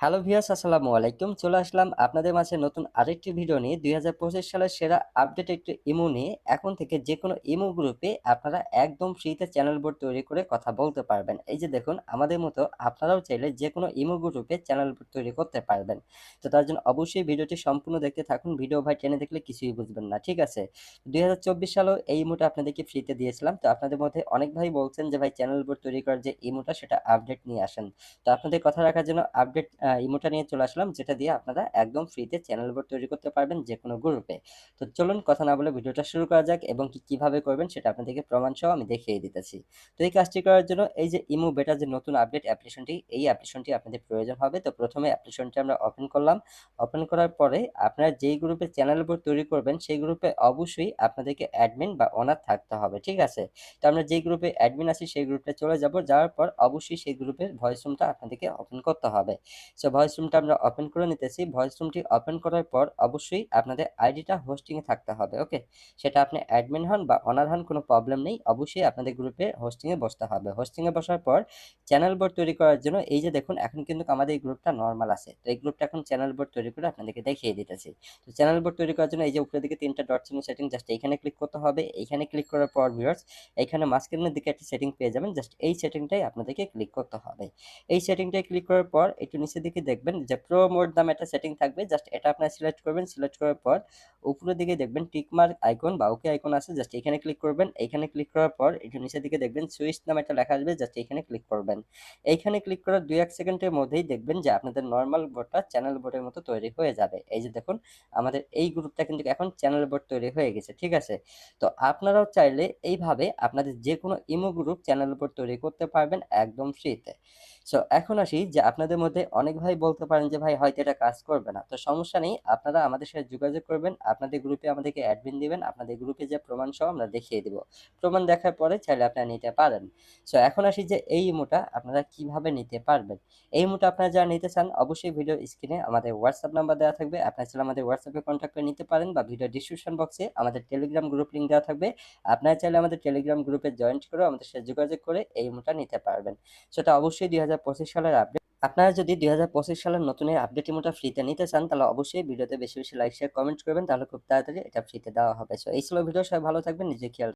Hello viewers, আসসালামু আলাইকুম। চলে আসলাম আপনাদের মাঝে নতুন আরেকটি ভিডিও নিয়ে। দু হাজার পঁচিশ সালের সেরা আপডেট একটি ইমো নিয়ে। এখন থেকে যে কোনো ইমো গ্রুপে আপনারা একদম ফ্রিতে চ্যানেল বোর্ড তৈরি করে কথা বলতে পারবেন। এই যে দেখুন, আমাদের মতো আপনারাও চাইলে যে কোনো ইমো গ্রুপে চ্যানেল বোর্ড তৈরি করতে পারবেন। তো তার জন্য অবশ্যই ভিডিওটি সম্পূর্ণ দেখতে থাকুন। ভিডিও ভাই টেনে দেখলে কিছুই বুঝবেন না, ঠিক আছে? দুই সালেও এই ইমোটা আপনাদেরকে ফ্রিতে দিয়েছিলাম। তো আপনাদের মধ্যে অনেক ভাই বলছেন যে, ভাই, চ্যানেল বোর্ড তৈরি করার যে ইমোটা, সেটা আপডেট নিয়ে আসেন। তো আপনাদের কথা রাখার জন্য আপডেট ইমোটা নিয়ে চলে আসলাম, যেটা দিয়ে আপনারা একদম ফ্রিতে চ্যানেল বোর্ড তৈরি করতে পারবেন যে কোনো গ্রুপে তো চলুন কথা না বলে ভিডিওটা শুরু করা যাক এবং কি কীভাবে করবেন সেটা আপনাদেরকে প্রমাণ সহ আমি দেখিয়ে দিতেছি। তো এই কাজটি করার জন্য এই যে ইমো বেটা যে নতুন আপডেট অ্যাপ্লিকেশনটি এই অ্যাপ্লিকেশনটি আপনাদের প্রয়োজন হবে। তো প্রথমে অ্যাপ্লিকেশনটি আমরা ওপেন করলাম। ওপেন করার পরে আপনারা যেই গ্রুপে চ্যানেল বোর্ড তৈরি করবেন, সেই গ্রুপে অবশ্যই আপনাদেরকে অ্যাডমিন বা ওনার থাকতে হবে, ঠিক আছে? তো আমরা যেই গ্রুপে অ্যাডমিন আছি, সেই গ্রুপে চলে যাব। যাওয়ার পর অবশ্যই সেই গ্রুপের ভয়েস রুমটা আপনাদেরকে ওপেন করতে হবে। সো ভয়েস রুমটা আমরা ওপেন করে নিতেছি। ভয়েস রুমটি ওপেন করার পর অবশ্যই আপনাদের আইডিটা হোস্টিংয়ে থাকতে হবে ওকে সেটা আপনি অ্যাডমিন হন বা অনার হন, কোনো প্রবলেম নেই। অবশ্যই আপনাদের গ্রুপে হোস্টিংয়ে বসতে হবে। হোস্টিংয়ে বসার পর চ্যানেল বোর্ড তৈরি করার জন্য এই যে দেখুন, এখন কিন্তু আমাদের এই গ্রুপটা নর্মাল আছে। তো এই গ্রুপটা এখন চ্যানেল বোর্ড তৈরি করে আপনাদেরকে দেখিয়ে দিতেছি। তো চ্যানেল বোর্ড তৈরি করার জন্য এই যে উপরের দিকে তিনটা ডট চিহ্ন সেটিং জাস্ট এইখানে ক্লিক করতে হবে। এইখানে ক্লিক করার পর ভিউয়ার্স এইখানে মাঝখানের দিকে একটা সেটিং পেয়ে যাবেন। জাস্ট এই সেটিংটাই আপনাদেরকে ক্লিক করতে হবে। এই সেটিংটাই ক্লিক করার পর একটু নিচের দিকে দেখবেন যে প্রো মোড নামে একটা সেটিং থাকবে জাস্ট এটা আপনারা সিলেক্ট করবেন সিলেক্ট করার পর উপরের দিকে দেখবেন টিকমার্ক আইকন বা ওকে আইকন আছে জাস্ট এখানে ক্লিক করবেন এইখানে ক্লিক করার পর একটু নিচের দিকে দেখবেন সুইচ নামে একটা লেখা আসবে জাস্ট এখানে ক্লিক করবেন। এইখানে ক্লিক করার দুই এক সেকেন্ডের মধ্যেই দেখবেন যে আপনাদের নর্মাল বোর্ডটা চ্যানেল বোর্ডের মতো তৈরি হয়ে যাবে। এই যে দেখুন, আমাদের এই গ্রুপটা কিন্তু এখন চ্যানেল বোর্ড তৈরি হয়ে গেছে, ঠিক আছে? তো আপনারাও চাইলে এইভাবে আপনাদের যে কোনো ইমো গ্রুপ চ্যানেল বোর্ড তৈরি করতে পারবেন একদম ফ্রিতে সো এখন আসি যে আপনাদের মধ্যে অনেক ভাই বলতে পারেন যে, ভাই, হয়তো এটা কাজ করবে না। তো সমস্যা নেই, আপনারা আমাদের সাথে যোগাযোগ করবেন, আপনাদের গ্রুপে আমাদেরকে অ্যাডমিন দিবেন, আপনাদের গ্রুপে যে প্রমাণ সহ আমরা দেখিয়ে দিব। প্রমাণ দেখার পরে চাইলে আপনারা নিতে পারেন। সো এখন আসি যে এই ইমোটা আপনারা কীভাবে নিতে পারবেন? এই ইমোটা আপনারা যারা নিতে চান, অবশ্যই ভিডিও স্ক্রিনে আমাদের হোয়াটসঅ্যাপ নাম্বার দেওয়া থাকবে। আপনারা চাইলে আমাদের হোয়াটসঅ্যাপে কন্ট্যাক্ট করে নিতে পারেন বা ভিডিও ডিসক্রিপশন বক্সে আমাদের টেলিগ্রাম গ্রুপ লিঙ্ক দেওয়া থাকবে। আপনারা চাইলে আমাদের টেলিগ্রাম গ্রুপে জয়েন্ট করে আমাদের সাথে যোগাযোগ করে এই ইমোটা নিতে পারবেন। সেটা অবশ্যই দুই হাজার সালের আপডেট আপনারা যদি দু হাজার পঁচিশ সালের নতুন এই আপডেট ইমোটা ফ্রিতে নিতে চান, তাহলে অবশ্যই ভিডিওতে বেশি বেশি লাইক শেয়ার কমেন্ট করবেন, তাহলে খুব তাড়াতাড়ি এটা ফ্রিতে দেওয়া হবে। সো এই ছিল ভিডিও সবাই ভালো থাকবেন নিজে খেয়াল